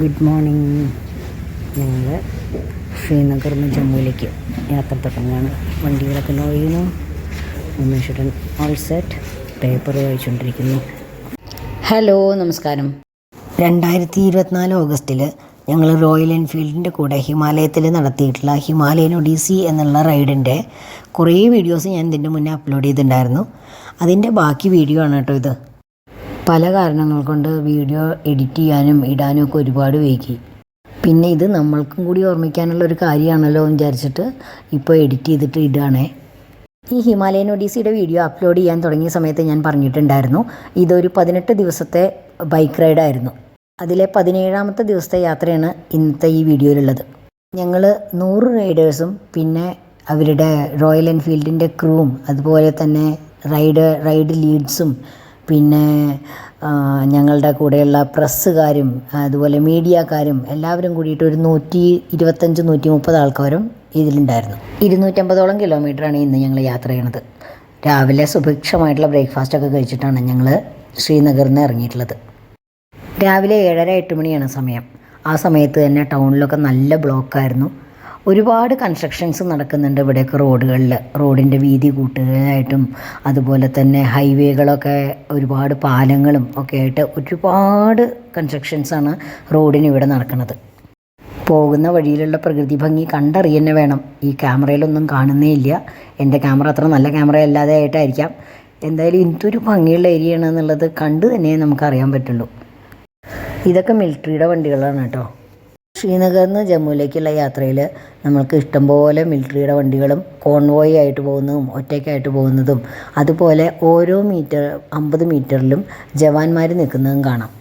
Good morning. ഞങ്ങൾ ശ്രീനഗറിൽ നിന്ന് ജമ്മുവിലേക്ക് യാത്ര തുടങ്ങുകയാണ് വണ്ടികളൊക്കെ ലോ ചെയ്യുന്നു. ഉമേഷുടൻ ഓൾ സെറ്റ് പേപ്പർ വായിച്ചുകൊണ്ടിരിക്കുന്നു ഹലോ നമസ്കാരം. രണ്ടായിരത്തി ഇരുപത്തിനാല് ഓഗസ്റ്റിൽ ഞങ്ങൾ റോയൽ എൻഫീൽഡിന്റെ കൂടെ ഹിമാലയത്തിൽ നടത്തിയിട്ടുള്ള ഹിമാലയൻ ഒഡീസി എന്നുള്ള റൈഡിന്റെ കുറേ വീഡിയോസ് ഞാൻ ഇതിന്റെ മുന്നേ അപ്ലോഡ് ചെയ്തിട്ടുണ്ടായിരുന്നു. അതിന്റെ ബാക്കി വീഡിയോ ആണ് കേട്ടോ ഇത്. പല കാരണങ്ങൾ കൊണ്ട് വീഡിയോ എഡിറ്റ് ചെയ്യാനും ഇടാനും ഒക്കെ ഒരുപാട് വൈകി. പിന്നെ ഇത് നമ്മൾക്കും കൂടി ഓർമ്മിക്കാനുള്ള ഒരു കാര്യമാണല്ലോ എന്ന് വിചാരിച്ചിട്ട് ഇപ്പോൾ എഡിറ്റ് ചെയ്തിട്ട് ഇടുകയാണേ ഈ ഹിമാലയൻ ഒഡീസിയുടെ വീഡിയോ അപ്ലോഡ് ചെയ്യാൻ തുടങ്ങിയ സമയത്ത് ഞാൻ പറഞ്ഞിട്ടുണ്ടായിരുന്നു ഇതൊരു പതിനെട്ട് ദിവസത്തെ ബൈക്ക് റൈഡായിരുന്നു അതിലെ പതിനേഴാമത്തെ ദിവസത്തെ യാത്രയാണ് ഇന്നത്തെ ഈ വീഡിയോയിലുള്ളത്. ഞങ്ങൾ നൂറ് റൈഡേഴ്സും പിന്നെ അവരുടെ റോയൽ എൻഫീൽഡിന്റെ ക്രൂവും അതുപോലെ തന്നെ റൈഡ് റൈഡ് ലീഡ്സും പിന്നെ ഞങ്ങളുടെ കൂടെയുള്ള പ്രസ്സുകാരും അതുപോലെ മീഡിയക്കാരും എല്ലാവരും കൂടിയിട്ട് ഒരു നൂറ്റി ഇരുപത്തഞ്ച് നൂറ്റി മുപ്പത് ആൾക്കാരും ഇതിലുണ്ടായിരുന്നു. ഇരുന്നൂറ്റമ്പതോളം കിലോമീറ്ററാണ് ഇന്ന് ഞങ്ങൾ യാത്ര ചെയ്യണത്. രാവിലെ സുഭിക്ഷമായിട്ടുള്ള ബ്രേക്ക്ഫാസ്റ്റ് ഒക്കെ കഴിച്ചിട്ടാണ് ഞങ്ങൾ ശ്രീനഗറിൽ നിന്ന് ഇറങ്ങിയിട്ടുള്ളത്. രാവിലെ ഏഴര എട്ട് മണിയാണ് സമയം. ആ സമയത്ത് തന്നെ ടൗണിലൊക്കെ നല്ല ബ്ലോക്കായിരുന്നു. ഒരുപാട് കൺസ്ട്രക്ഷൻസ് നടക്കുന്നുണ്ട് ഇവിടെയൊക്കെ റോഡുകളിൽ. റോഡിന്റെ വീതി കൂട്ടുകയായിട്ടും അതുപോലെ തന്നെ ഹൈവേകളൊക്കെ ഒരുപാട് പാലങ്ങളും ഒക്കെ ആയിട്ട് ഒരുപാട് കൺസ്ട്രക്ഷൻസാണ് റോഡിന് ഇവിടെ നടക്കുന്നത്. പോകുന്ന വഴിയിലുള്ള പ്രകൃതി ഭംഗി കണ്ടറിയന്നെ വേണം. ഈ ക്യാമറയിലൊന്നും കാണുന്നേ ഇല്ല. എന്റെ ക്യാമറ അത്ര നല്ല ക്യാമറ അല്ലാതെ ആയിട്ടായിരിക്കാം. എന്തായാലും ഇതൊരു ഭംഗിയുള്ള ഏരിയ ആണെന്നുള്ളത് കണ്ട് തന്നെ നമുക്കറിയാൻ പറ്റുള്ളൂ. ഇതൊക്കെ മിലിറ്ററിയുടെ വണ്ടികളാണ് കേട്ടോ. ശ്രീനഗറിൽ നിന്ന് ജമ്മുവിലേക്കുള്ള യാത്രയിൽ നമ്മൾക്ക് ഇഷ്ടംപോലെ മിലിറ്ററിയുടെ വണ്ടികളും കോൺവോയി ആയിട്ട് പോകുന്നതും ഒറ്റയ്ക്കായിട്ട് പോകുന്നതും അതുപോലെ ഓരോ മീറ്റർ അമ്പത് മീറ്ററിലും ജവാന്മാർ നിൽക്കുന്നതും കാണാം.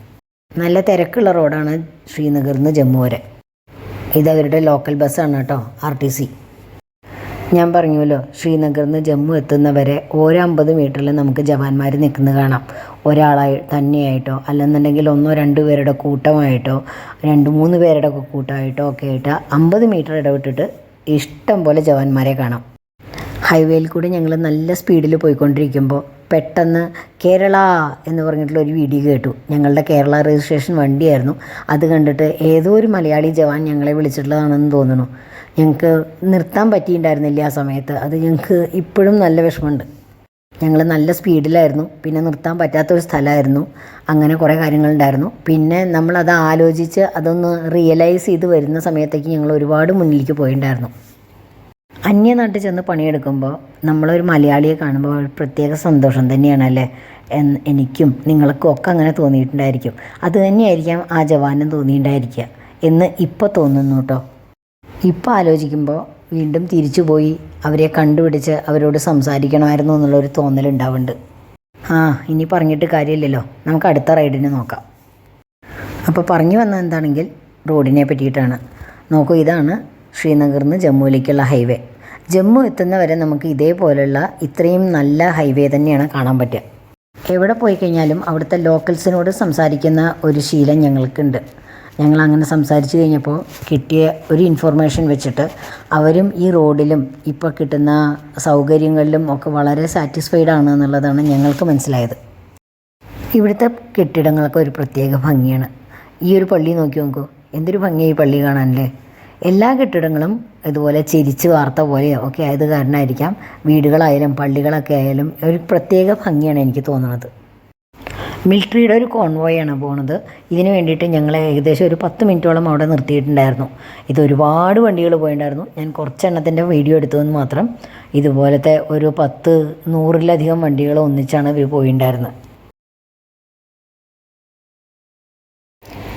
നല്ല തിരക്കുള്ള റോഡാണ് ശ്രീനഗറിൽ നിന്ന് ജമ്മു വരെ. ഇതവരുടെ ലോക്കൽ ബസ്സാണ് കേട്ടോ ആർ ടി സി. ഞാൻ പറഞ്ഞുവല്ലോ ശ്രീനഗറിൽ നിന്ന് ജമ്മു എത്തുന്നവരെ ഓരോ അമ്പത് മീറ്ററിൽ നമുക്ക് ജവാന്മാർ നിൽക്കുന്നത് കാണാം. ഒരാളായി തന്നെയായിട്ടോ അല്ലെന്നുണ്ടെങ്കിൽ ഒന്നോ രണ്ട് പേരുടെ കൂട്ടമായിട്ടോ രണ്ട് മൂന്ന് പേരുടെ കൂട്ടമായിട്ടോ ഒക്കെ ആയിട്ട് അമ്പത് മീറ്റർ ഇടവിട്ടിട്ട് ഇഷ്ടം പോലെ ജവാന്മാരെ കാണാം. ഹൈവേയിൽ കൂടി ഞങ്ങൾ നല്ല സ്പീഡിൽ പോയിക്കൊണ്ടിരിക്കുമ്പോൾ പെട്ടെന്ന് കേരള എന്ന് പറഞ്ഞിട്ടുള്ള ഒരു വീഡിയോ കേട്ടു. ഞങ്ങളുടെ കേരള രജിസ്ട്രേഷൻ വണ്ടിയായിരുന്നു. അത് കണ്ടിട്ട് ഏതോ ഒരു മലയാളി ജവാൻ ഞങ്ങളെ വിളിച്ചിട്ടുള്ളതാണെന്ന് തോന്നുന്നു. ഞങ്ങൾക്ക് നിർത്താൻ പറ്റിയിട്ടുണ്ടായിരുന്നില്ല ആ സമയത്ത്. അത് ഞങ്ങൾക്ക് ഇപ്പോഴും നല്ല വിഷമമുണ്ട്. ഞങ്ങൾ നല്ല സ്പീഡിലായിരുന്നു പിന്നെ നിർത്താൻ പറ്റാത്തൊരു സ്ഥലമായിരുന്നു. അങ്ങനെ കുറേ കാര്യങ്ങളുണ്ടായിരുന്നു. പിന്നെ നമ്മളത് ആലോചിച്ച് അതൊന്ന് റിയലൈസ് ചെയ്ത് വരുന്ന സമയത്തേക്ക് ഞങ്ങൾ ഒരുപാട് മുന്നിലേക്ക് പോയിട്ടുണ്ടായിരുന്നു. അന്യനാട്ടിൽ ചെന്ന് പണിയെടുക്കുമ്പോൾ നമ്മളൊരു മലയാളിയെ കാണുമ്പോൾ ഒരു പ്രത്യേക സന്തോഷം തന്നെയാണ് അല്ലേ? എന്ന് എനിക്കും നിങ്ങൾക്കും ഒക്കെ അങ്ങനെ തോന്നിയിട്ടുണ്ടായിരിക്കും. അത് തന്നെയായിരിക്കാം ആ ജവാനും തോന്നിയിട്ടുണ്ടായിരിക്കുക എന്ന് ഇപ്പോൾ തോന്നുന്നു കേട്ടോ ഇപ്പോൾ ആലോചിക്കുമ്പോൾ വീണ്ടും തിരിച്ചു പോയി അവരെ കണ്ടുപിടിച്ച് അവരോട് സംസാരിക്കണമായിരുന്നു എന്നുള്ളൊരു തോന്നലുണ്ടാവുന്നുണ്ട് ആ ഇനി പറഞ്ഞിട്ട് കാര്യമില്ലല്ലോ. നമുക്ക് അടുത്ത റൈഡിന് നോക്കാം. അപ്പോൾ പറഞ്ഞു വന്നത് എന്താണെങ്കിൽ റോഡിനെ പറ്റിയിട്ടാണ്. നോക്കൂ ഇതാണ് ശ്രീനഗറിൽ നിന്ന് ജമ്മുവിലേക്കുള്ള ഹൈവേ. ജമ്മു എത്തുന്നവരെ നമുക്ക് ഇതേപോലുള്ള ഇത്രയും നല്ല ഹൈവേ തന്നെയാണ് കാണാൻ പറ്റുക. എവിടെ പോയി കഴിഞ്ഞാലും അവിടുത്തെ ലോക്കൽസിനോട് സംസാരിക്കുന്ന ഒരു ശീലം ഞങ്ങൾക്കുണ്ട്. ഞങ്ങൾ അങ്ങനെ സംസാരിച്ച് കഴിഞ്ഞപ്പോൾ കിട്ടിയ ഒരു ഇൻഫർമേഷൻ വെച്ചിട്ട് അവരും ഈ റോഡിലും ഇപ്പോൾ കിട്ടുന്ന സൗകര്യങ്ങളിലും ഒക്കെ വളരെ സാറ്റിസ്ഫൈഡ് ആണ് എന്നുള്ളതാണ് ഞങ്ങൾക്ക് മനസ്സിലായത്. ഇവിടുത്തെ കെട്ടിടങ്ങളൊക്കെ ഒരു പ്രത്യേക ഭംഗിയാണ്. ഈ ഒരു പള്ളി നോക്കി നോക്കൂ. എന്തൊരു ഭംഗിയായി ഈ പള്ളി കാണാനല്ലേ? എല്ലാ കെട്ടിടങ്ങളും ഇതുപോലെ ചിരിച്ച് വാർത്ത പോലെയോ ഒക്കെ ആയത് കാരണമായിരിക്കാം. വീടുകളായാലും പള്ളികളൊക്കെ ആയാലും ഒരു പ്രത്യേക ഭംഗിയാണ് എനിക്ക് തോന്നുന്നത് മിലിറ്ററിയുടെ ഒരു കോൺവോയാണ് പോണത്. ഇതിന് വേണ്ടിയിട്ട് ഞങ്ങൾ ഏകദേശം ഒരു പത്ത് മിനിറ്റോളം അവിടെ നിർത്തിയിട്ടുണ്ടായിരുന്നു. ഇത് ഒരുപാട് വണ്ടികൾ പോയിട്ടുണ്ടായിരുന്നു ഞാൻ കുറച്ചെണ്ണത്തിന്റെ വീഡിയോ എടുത്തതെന്ന് മാത്രം. ഇതുപോലത്തെ ഒരു പത്ത് നൂറിലധികം വണ്ടികൾ ഒന്നിച്ചാണ് ഇവർ പോയിട്ടുണ്ടായിരുന്നത്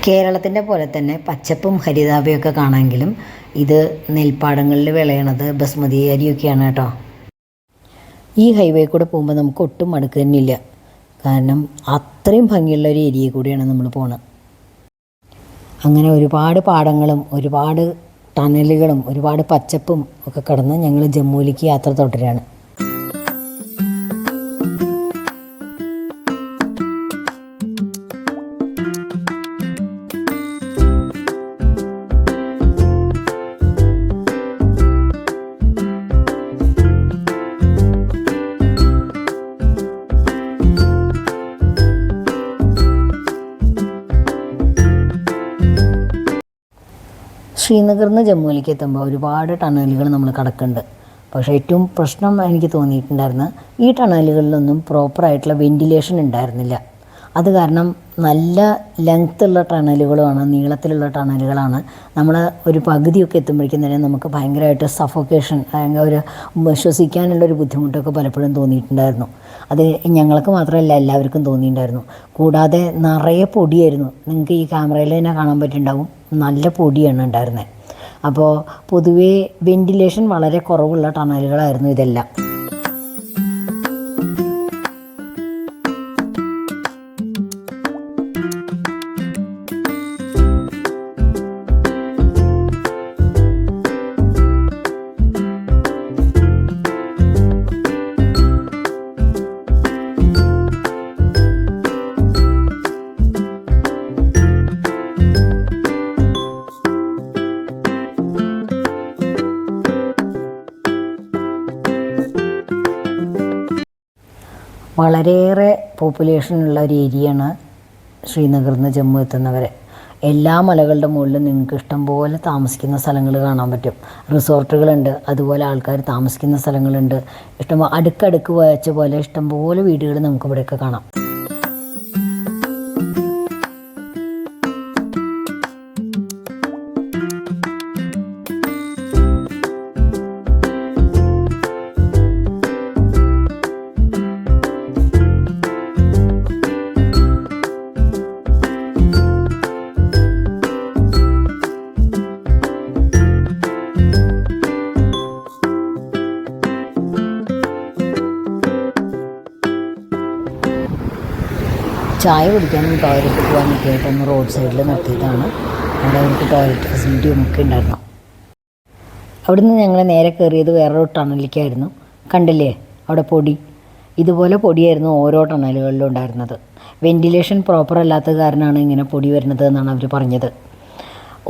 കേരളത്തിന്റെ പോലെ തന്നെ പച്ചപ്പും ഹരിതാപയൊക്കെ കാണാമെങ്കിലും ഇത് നെൽപ്പാടങ്ങളിൽ വിളയണത് ബസ്മതി അരിയൊക്കെയാണ് കേട്ടോ. ഈ ഹൈവേ കൂടെ പോകുമ്പോൾ നമുക്ക് ഒട്ടും മടുക്ക് തന്നെയില്ല. കാരണം അത്രയും ഭംഗിയുള്ള ഒരു ഏരിയ കൂടിയാണ് നമ്മൾ പോണത്. അങ്ങനെ ഒരുപാട് പാടങ്ങളും ഒരുപാട് ടണലുകളും ഒരുപാട് പച്ചപ്പും ഒക്കെ കടന്ന് ഞങ്ങൾ ജമ്മുവിലേക്ക് യാത്ര തുടരുകയാണ് ശ്രീനഗറിൽ നിന്ന് ജമ്മുവിലേക്ക് എത്തുമ്പോൾ ഒരുപാട് ടണലുകൾ നമ്മൾ കടക്കുന്നുണ്ട് പക്ഷേ ഏറ്റവും പ്രശ്നം എനിക്ക് തോന്നിയിട്ടുണ്ടായിരുന്ന ഈ ടണലുകളിലൊന്നും പ്രോപ്പറായിട്ടുള്ള വെന്റിലേഷൻ ഉണ്ടായിരുന്നില്ല. അത് കാരണം നല്ല ലെങ്ത് ഉള്ള ടണലുകളുമാണ് നീളത്തിലുള്ള ടണലുകളാണ്. നമ്മൾ ഒരു പകുതിയൊക്കെ എത്തുമ്പോഴേക്കും തന്നെ നമുക്ക് ഭയങ്കരമായിട്ട് സഫോക്കേഷൻ അല്ലെങ്കിൽ ഒരു ശ്വസിക്കാനുള്ളൊരു ബുദ്ധിമുട്ടൊക്കെ പലപ്പോഴും തോന്നിയിട്ടുണ്ടായിരുന്നു. അത് ഞങ്ങൾക്ക് മാത്രമല്ല എല്ലാവർക്കും തോന്നിയിട്ടുണ്ടായിരുന്നു. കൂടാതെ നിറയെ പൊടിയായിരുന്നു. നിങ്ങൾക്ക് ഈ ക്യാമറയിൽ തന്നെ കാണാൻ പറ്റുന്നുണ്ടാവും നല്ല പൊടിയാണ് ഉണ്ടായിരുന്നത് അപ്പോൾ പൊതുവേ വെന്റിലേഷൻ വളരെ കുറവുള്ള ടണലുകളായിരുന്നു ഇതെല്ലാം. വളരെയേറെ പോപ്പുലേഷനുള്ള ഒരു ഏരിയയാണ് ശ്രീനഗറിൽ നിന്ന് ജമ്മു എത്തുന്നവരെ. എല്ലാ മലകളുടെ മുകളിലും നിങ്ങൾക്ക് ഇഷ്ടം പോലെ താമസിക്കുന്ന സ്ഥലങ്ങൾ കാണാൻ പറ്റും. റിസോർട്ടുകളുണ്ട് അതുപോലെ ആൾക്കാർ താമസിക്കുന്ന സ്ഥലങ്ങളുണ്ട്. ഇഷ്ടം അടുക്കടുക്ക് വച്ച പോലെ ഇഷ്ടം പോലെ വീടുകൾ നമുക്ക് ഇവിടെയൊക്കെ കാണാം. ചായ കുടിക്കാനും ടോയ്ലറ്റ് പോകാനൊക്കെ ആയിട്ട് ഒന്ന് റോഡ് സൈഡിൽ നിർത്തിയിട്ടാണ് അവിടെ അവർക്ക് ടോയ്ലറ്റ് ഫെസിലിറ്റിയും ഒക്കെ ഉണ്ടായിരുന്നു. അവിടുന്ന് ഞങ്ങൾ നേരെ കയറിയത് വേറൊരു ടണലിലേക്കായിരുന്നു കണ്ടില്ലേ? അവിടെ പൊടി. ഇതുപോലെ പൊടിയായിരുന്നു ഓരോ ടണലുകളിലും ഉണ്ടായിരുന്നത്. വെന്റിലേഷൻ പ്രോപ്പർ അല്ലാത്ത കാരണമാണ് ഇങ്ങനെ പൊടി വരുന്നത് എന്നാണ് അവർ പറഞ്ഞത്.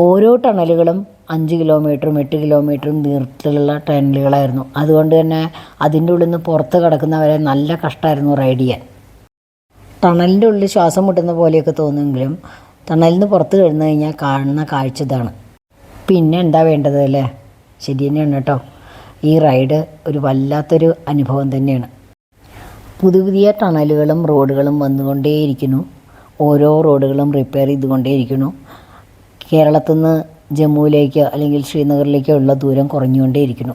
ഓരോ ടണലുകളും അഞ്ച് കിലോമീറ്ററും എട്ട് കിലോമീറ്ററും നീർത്തിലുള്ള ടണലുകളായിരുന്നു അതുകൊണ്ട് തന്നെ അതിന്റെ ഉള്ളിൽ നിന്ന് പുറത്ത് കിടക്കുന്നവരെ നല്ല കഷ്ടമായിരുന്നു റൈഡ് ചെയ്യാൻ. ടണലിന്റെ ഉള്ളിൽ ശ്വാസം മുട്ടുന്ന പോലെയൊക്കെ തോന്നുമെങ്കിലും ടണലിൽ നിന്ന് പുറത്ത് കിടന്നു കഴിഞ്ഞാൽ കാണുന്ന കാഴ്ച ഇതാണ്. പിന്നെ എന്താ വേണ്ടത് അല്ലേ? ശരി തന്നെയാണ് കേട്ടോ. ഈ റൈഡ് ഒരു വല്ലാത്തൊരു അനുഭവം തന്നെയാണ്. പുതിയ പുതിയ ടണലുകളും റോഡുകളും വന്നുകൊണ്ടേയിരിക്കുന്നു. ഓരോ റോഡുകളും റിപ്പയർ ചെയ്തുകൊണ്ടേയിരിക്കുന്നു. കേരളത്തിൽ നിന്ന് ജമ്മുവിലേക്ക് അല്ലെങ്കിൽ ശ്രീനഗറിലേക്കോ ഉള്ള ദൂരം കുറഞ്ഞുകൊണ്ടേയിരിക്കുന്നു.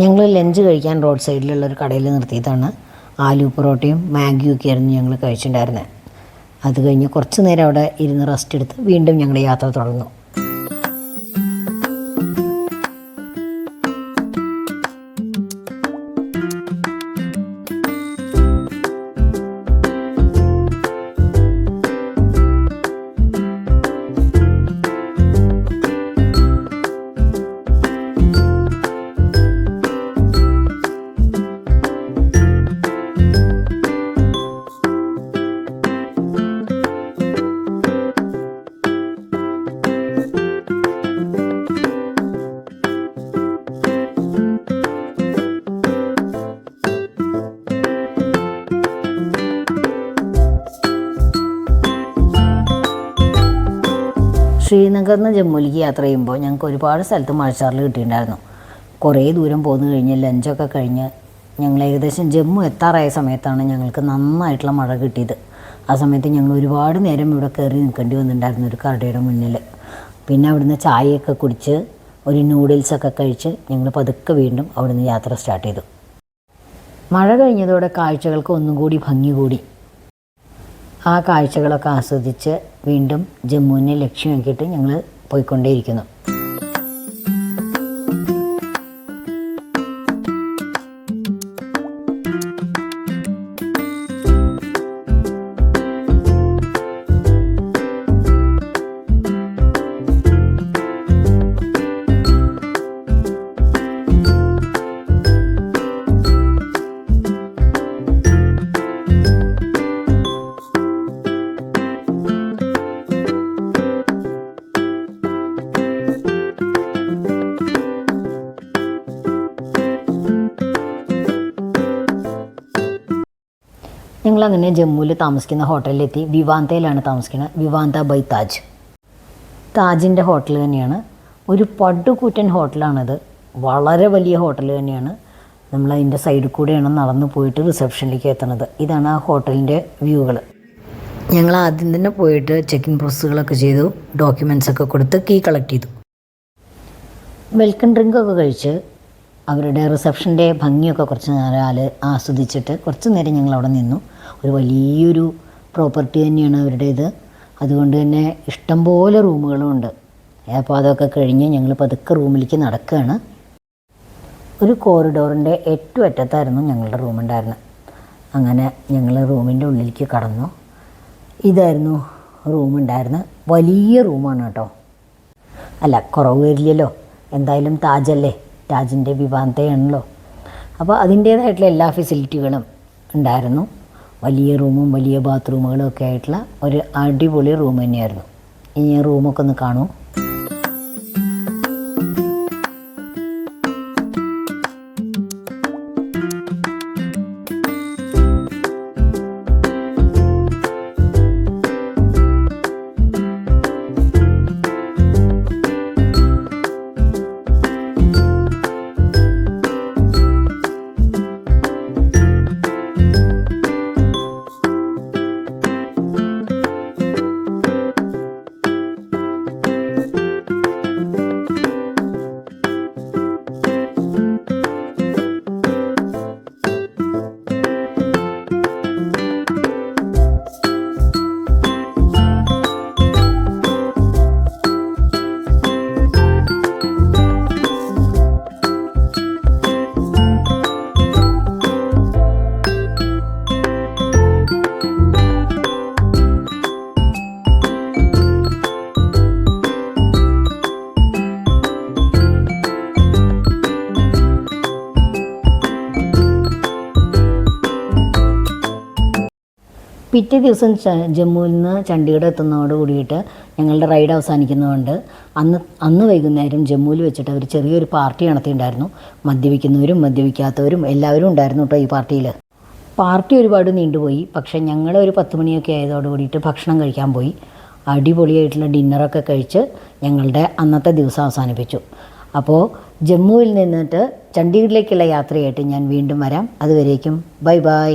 ഞങ്ങൾ ലഞ്ച് കഴിക്കാൻ റോഡ് സൈഡിലുള്ള ഒരു കടയിൽ നിർത്തിയതാണ്. ആലു പൊറോട്ടയും മാഗിയും ഒക്കെ ആയിരുന്നു ഞങ്ങൾ കഴിച്ചിട്ടുണ്ടായിരുന്നത് അത് കഴിഞ്ഞ് കുറച്ച് നേരം അവിടെ ഇരുന്ന് റെസ്റ്റ് എടുത്ത് വീണ്ടും ഞങ്ങളുടെ യാത്ര തുടർന്നു. ശ്രീനഗറിൽ നിന്ന് ജമ്മുവിലേക്ക് യാത്ര ചെയ്യുമ്പോൾ ഞങ്ങൾക്ക് ഒരുപാട് സ്ഥലത്ത് മഴച്ചാറിൽ കിട്ടിയിട്ടുണ്ടായിരുന്നു. കുറേ ദൂരം പോന്നു കഴിഞ്ഞ് ലഞ്ചൊക്കെ കഴിഞ്ഞ് ഞങ്ങൾ ഏകദേശം ജമ്മു എത്താറായ സമയത്താണ് ഞങ്ങൾക്ക് നന്നായിട്ടുള്ള മഴ കിട്ടിയത്. ആ സമയത്ത് ഞങ്ങൾ ഒരുപാട് നേരം ഇവിടെ കയറി നിൽക്കേണ്ടി വന്നിട്ടുണ്ടായിരുന്നു ഒരു കടയുടെ മുന്നിൽ. പിന്നെ അവിടുന്ന് ചായയൊക്കെ കുടിച്ച് ഒരു നൂഡിൽസൊക്കെ കഴിച്ച് ഞങ്ങൾ പതുക്കെ വീണ്ടും അവിടുന്ന് യാത്ര സ്റ്റാർട്ട് ചെയ്തു. മഴ കഴിഞ്ഞതോടെ കാഴ്ചകൾക്ക് ഒന്നും കൂടി ഭംഗി കൂടി. ആ കാഴ്ചകളൊക്കെ ആസ്വദിച്ച് വീണ്ടും ജമ്മുവിനെ ലക്ഷ്യമാക്കിയിട്ട് ഞങ്ങൾ പോയിക്കൊണ്ടേയിരിക്കുന്നു. ഞങ്ങളങ്ങനെ ജമ്മുവിൽ താമസിക്കുന്ന ഹോട്ടലിലെത്തി വിവാന്തയിലാണ് താമസിക്കുന്നത് വിവാന്ത ബൈ താജ്. താജിന്റെ ഹോട്ടൽ തന്നെയാണ്. ഒരു പടുകൂറ്റൻ ഹോട്ടലാണത്. വളരെ വലിയ ഹോട്ടൽ തന്നെയാണ്. നമ്മൾ അതിന്റെ സൈഡിൽ കൂടെയാണ് നടന്നു പോയിട്ട് റിസപ്ഷനിലേക്ക് എത്തുന്നത്. ഇതാണ് ആ ഹോട്ടലിന്റെ വ്യൂകൾ ഞങ്ങൾ ആദ്യം തന്നെ പോയിട്ട് ചെക്കിംഗ് പ്രോസസ്സുകളൊക്കെ ചെയ്തു ഡോക്യുമെൻസൊക്കെ കൊടുത്ത് കീ കളക്ട് ചെയ്തു. വെൽക്കം ഡ്രിങ്ക് ഒക്കെ കഴിച്ച് അവരുടെ റിസപ്ഷന്റെ ഭംഗിയൊക്കെ കുറച്ച് നേരം ആസ്വദിച്ചിട്ട് കുറച്ച് നേരം ഞങ്ങൾ അവിടെ നിന്നു. ഒരു വലിയൊരു പ്രോപ്പർട്ടി തന്നെയാണ് അവരുടേത്. അതുകൊണ്ട് തന്നെ ഇഷ്ടംപോലെ റൂമുകളുമുണ്ട് അപ്പോൾ അതൊക്കെ കഴിഞ്ഞ് ഞങ്ങൾ പതുക്കെ റൂമിലേക്ക് നടക്കുകയാണ്. ഒരു കോറിഡോറിന്റെ ഏറ്റവും അറ്റത്തായിരുന്നു ഞങ്ങളുടെ റൂമുണ്ടായിരുന്നത്. അങ്ങനെ ഞങ്ങൾ റൂമിന്റെ ഉള്ളിലേക്ക് കടന്നു. ഇതായിരുന്നു റൂമുണ്ടായിരുന്നത്. വലിയ റൂമാണ് കേട്ടോ. അല്ല കുറവ് വരില്ലല്ലോ. എന്തായാലും താജല്ലേ? താജിന്റെ വിവാന്തയാണല്ലോ അപ്പോൾ അതിന്റേതായിട്ടുള്ള എല്ലാ ഫെസിലിറ്റികളും ഉണ്ടായിരുന്നു. വലിയ റൂമും വലിയ ബാത്റൂമുകളും ഒക്കെ ആയിട്ടുള്ള ഒരു അടിപൊളി റൂം തന്നെയായിരുന്നു. ഞാൻ റൂമൊക്കെ ഒന്ന് കാണൂ. പിറ്റേ ദിവസം ജമ്മുവിൽ നിന്ന് ചണ്ഡീഗഡ് എത്തുന്നതോട് കൂടിയിട്ട് ഞങ്ങളുടെ റൈഡ് അവസാനിക്കുന്നതുകൊണ്ട് അന്ന് അന്ന് വൈകുന്നേരം ജമ്മുവിൽ വെച്ചിട്ട് അവർ ചെറിയൊരു പാർട്ടി നടത്തിയിട്ടുണ്ടായിരുന്നു. മദ്യപിക്കുന്നവരും മദ്യപിക്കാത്തവരും എല്ലാവരും ഉണ്ടായിരുന്നു കേട്ടോ ഈ പാർട്ടിയിൽ. പാർട്ടി ഒരുപാട് നീണ്ടുപോയി. പക്ഷേ ഞങ്ങൾ ഒരു പത്ത് മണിയൊക്കെ ആയതോട് കൂടിയിട്ട് ഭക്ഷണം കഴിക്കാൻ പോയി. അടിപൊളിയായിട്ടുള്ള ഡിന്നറൊക്കെ കഴിച്ച് ഞങ്ങളുടെ അന്നത്തെ ദിവസം അവസാനിപ്പിച്ചു. അപ്പോൾ ജമ്മുവിൽ നിന്നിട്ട് ചണ്ഡീഗഡിലേക്കുള്ള യാത്രയായിട്ട് ഞാൻ വീണ്ടും വരാം. അതുവരേക്കും. Bye bye.